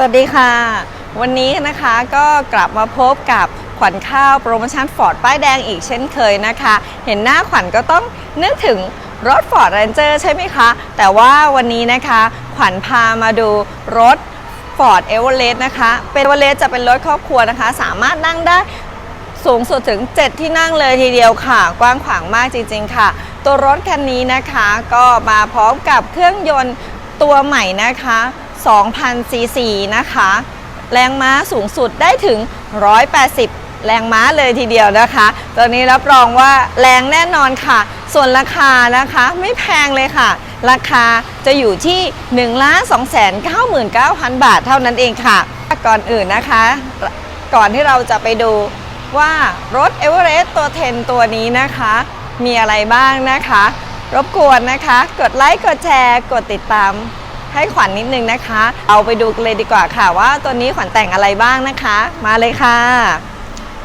สวัสดีค่ะ วันนี้นะคะก็กลับมาพบกับขวัญข้าวโปรโมชั่นฟอร์ดป้ายแดงอีกเช่นเคยนะคะ เห็นหน้าขวัญก็ต้องนึกถึงรถ Ford Ranger ใช่ไหมคะ แต่ว่าวันนี้นะคะขวัญพามาดูรถ Ford Everest นะคะ เป็น Everest จะเป็นรถครอบครัวนะคะ สามารถนั่งได้สูงสุดถึง 7 ที่นั่งเลยทีเดียวค่ะ กว้างขวางมากจริง ๆ ค่ะ ตัวรถคันนี้นะคะ ก็มาพร้อมกับเครื่องยนต์ตัวใหม่นะคะ 2,000ซีซีนะคะ แรงม้าสูงสุดได้ถึง 180 แรงม้าเลยทีเดียวนะคะ ตัวนี้รับรองว่าแรงแน่นอนค่ะ ส่วนราคานะคะไม่แพงเลยค่ะ ราคาจะอยู่ที่ 1 2 9 9 0 0 0บาทเท่านั้นเองค่ะ ก่อนอื่นนะคะ ก่อนที่เราจะไปดูว่ารถเอเวอเรสต์ตัวเทนตัวนี้นะคะ มีอะไรบ้างนะคะ รบกวนนะคะ กดไลค์ กดแชร์ กดติดตาม ให้ขวัญนนิดนึงนะคะ เอาไปดูกันเลยดีกว่าค่ะว่าตัวนี้ขวัญแต่งอะไรบ้างนะคะ มาเลยค่ะ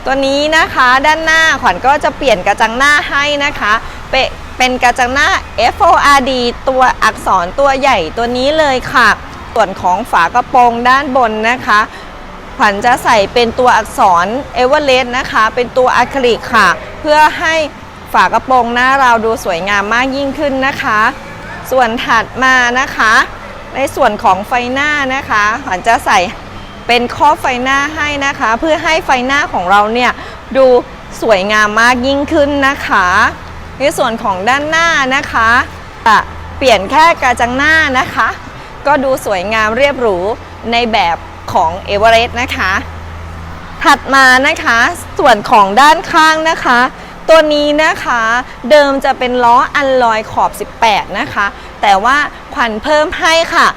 ตัวนี้นะคะด้านหน้าขวัญก็จะเปลี่ยนกระจังหน้าให้นะคะเป,เป็นกระจังหน้า FORD ตัวอักษรตัวใหญ่ตัวนี้เลยค่ะ ส่วนของฝากระโปรงด้านบนนะคะขวัญจะใส่เป็นตัวอักษรเอเวอเรสต์นะคะ เป็นตัวอะคริลิกค่ะ เพื่อให้ฝากระโปรงหน้าเราดูสวยงามมากยิ่งขึ้นนะคะ ส่วนถัดมานะคะ ในส่วนของไฟหน้านะคะขวัญจะใส่เป็นข้อบไฟหน้าให้นะคะ เพื่อให้ไฟหน้าของเราเนี่ยดูสวยงามมากยิ่งขึ้นนะคะ ในส่วนของด้านหน้านะคะจะเปลี่ยนแค่กระจังหน้านะคะ ก็ดูสวยงามเรียบหรูในแบบของเอเวอเรสต์นะคะ ถัดมานะคะส่วนของด้านข้างนะคะ ตัวนี้นะคะเดิมจะเป็นล้ออัลลอยขอบ 18 นะคะ แต่ว่า ขวัญเพิ่มให้ค่ะ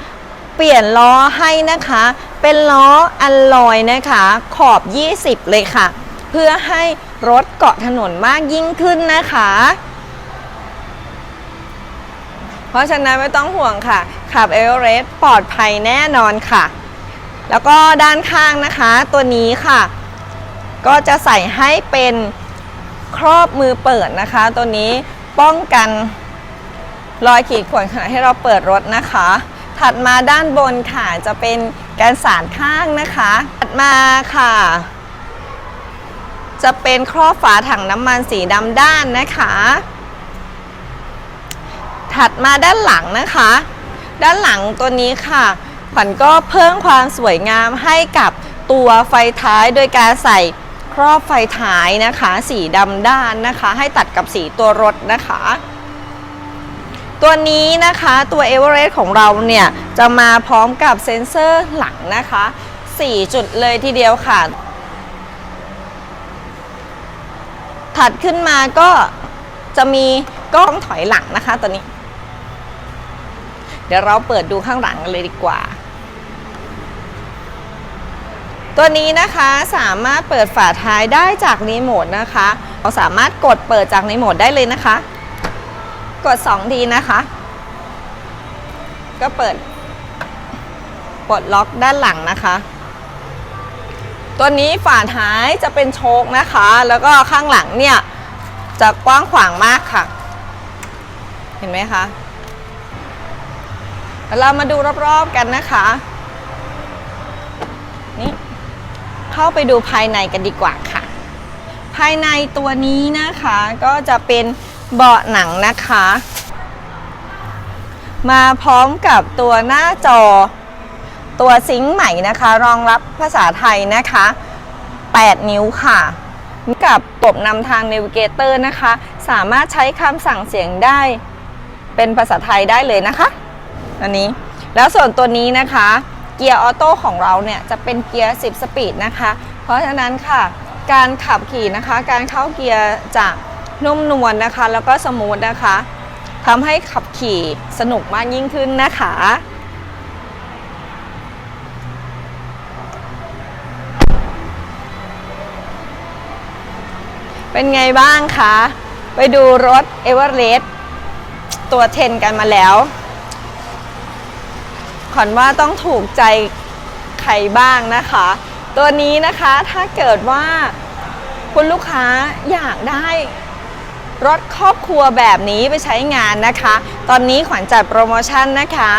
เปลี่ยนล้อให้นะคะ เป็นล้ออัลลอยนะคะ ขอบ 20 เลยค่ะ เพื่อให้รถเกาะถนนมากยิ่งขึ้นนะคะ เพราะฉะนั้นไม่ต้องห่วงค่ะ ขับเอเวอเรสต์ปลอดภัยแน่นอนค่ะ แล้วก็ด้านข้างนะคะตัวนี้ค่ะ ก็จะใส่ให้เป็นครอบมือเปิดนะคะ ตัวนี้ป้องกัน รอยขีดข่วนขณะให้เราเปิดรถนะคะ ถัดมาด้านบนค่ะจะเป็นแการสานข้างนะคะ ถัดมาค่ะ จะเป็นครอบฝาถังน้ำมันสีดำด้านนะคะ ถัดมาด้านหลังนะคะ ด้านหลังตัวนี้ค่ะขวัญก็เพิ่มความสวยงามให้กับตัวไฟท้ายโดยการใส่ครอบไฟท้ายนะคะ สีดำด้านนะคะ ให้ตัดกับสีตัวรถนะคะ ตัวนี้นะคะตัว e v e r e s t ของเราเนี่ยจะมาพร้อมกับเซ็นเซอร์หลังนะคะ 4 จุดเลยทีเดียวค่ะ ถัดขึ้นมาก็จะมีกล้องถอยหลังนะคะตัวนี้ เดี๋ยวเราเปิดดูข้างหลังกันเลยดีกว่า ตัวนี้นะคะสามารถเปิดฝาท้ายได้จากรีโมทนะคะ เราสามารถกดเปิดจากรีโมทได้เลยนะคะ กด2ทีนะคะ ก็เปิดปลดล็อกด้านหลังนะคะ ตัวนี้ฝาท้ายจะเป็นโชคนะคะ แล้วก็ข้างหลังเนี่ยจะกว้างขวางมากค่ะ เห็นไหมคะเดี๋ยวเรามาดูรอบๆกันนะคะ นี่เข้าไปดูภายในกันดีกว่าค่ะ ภายในตัวนี้นะคะก็จะเป็น เบาะหนังนะคะ มาพร้อมกับตัวหน้าจอ ตัวซิงค์ใหม่นะคะ รองรับภาษาไทยนะคะ 8 นิ้วค่ะกับระบบนำทาง Navigator นะคะ สามารถใช้คำสั่งเสียงได้ เป็นภาษาไทยได้เลยนะคะอันนี้ แล้วส่วนตัวนี้นะคะ เกียร์ออโต้ของเราเนี่ย จะเป็นเกียร์ 10 สปีดนะคะ เพราะฉะนั้นค่ะ การขับขี่นะคะ การเข้าเกียร์จะ นุ่มนวลนะคะ แล้วก็สมูทนะคะทำให้ขับขี่สนุกมากยิ่งขึ้นนะคะ เป็นไงบ้างคะ ไปดูรถเอเวอเรสต์ตัวเทนกันมาแล้วขวัญว่าต้องถูกใจใครบ้างนะคะ ตัวนี้นะคะถ้าเกิดว่าคุณลูกค้าอยากได้ รถครอบครัวแบบนี้ไปใช้งานนะคะ ตอนนี้ขวัญจัดโปรโมชั่นนะคะ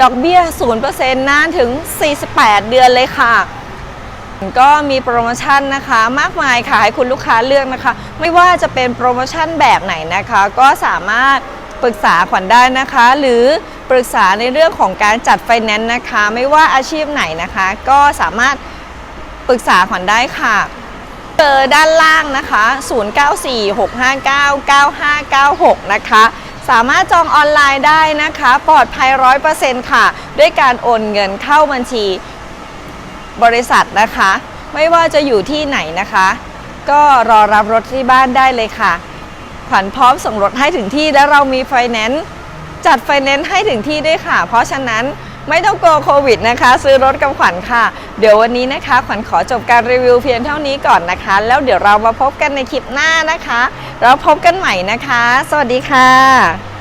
ดอกเบี้ย 0%นานถึง 48 เดือนเลยค่ะ ก็มีโปรโมชั่นนะคะ มากมายค่ะให้คุณลูกค้าเลือกนะคะ ไม่ว่าจะเป็นโปรโมชั่นแบบไหนนะคะ ก็สามารถปรึกษาขวัญได้นะคะ หรือปรึกษาในเรื่องของการจัดไฟแนนซ์นะคะ ไม่ว่าอาชีพไหนนะคะ ก็สามารถปรึกษาขวัญได้ค่ะ เบอร์ด้านล่างนะคะ 0946599596 นะคะ สามารถจองออนไลน์ได้นะคะ ปลอดภัย 100%ค่ะ ด้วยการโอนเงินเข้าบัญชีบริษัทนะคะ ไม่ว่าจะอยู่ที่ไหนนะคะ ก็รอรับรถที่บ้านได้เลยค่ะ ขวัญพร้อมส่งรถให้ถึงที่และเรามีไฟแนนซ์จัดไฟแนนซ์ให้ถึงที่ด้วยค่ะ เพราะฉะนั้น ไม่ต้องกลัวโควิดนะคะ ซื้อรถกับขวัญค่ะ เดี๋ยววันนี้นะคะ ขวัญขอจบการรีวิวเพียงเท่านี้ก่อนนะคะ แล้วเดี๋ยวเรามาพบกันในคลิปหน้านะคะ เราพบกันใหม่นะคะ สวัสดีค่ะ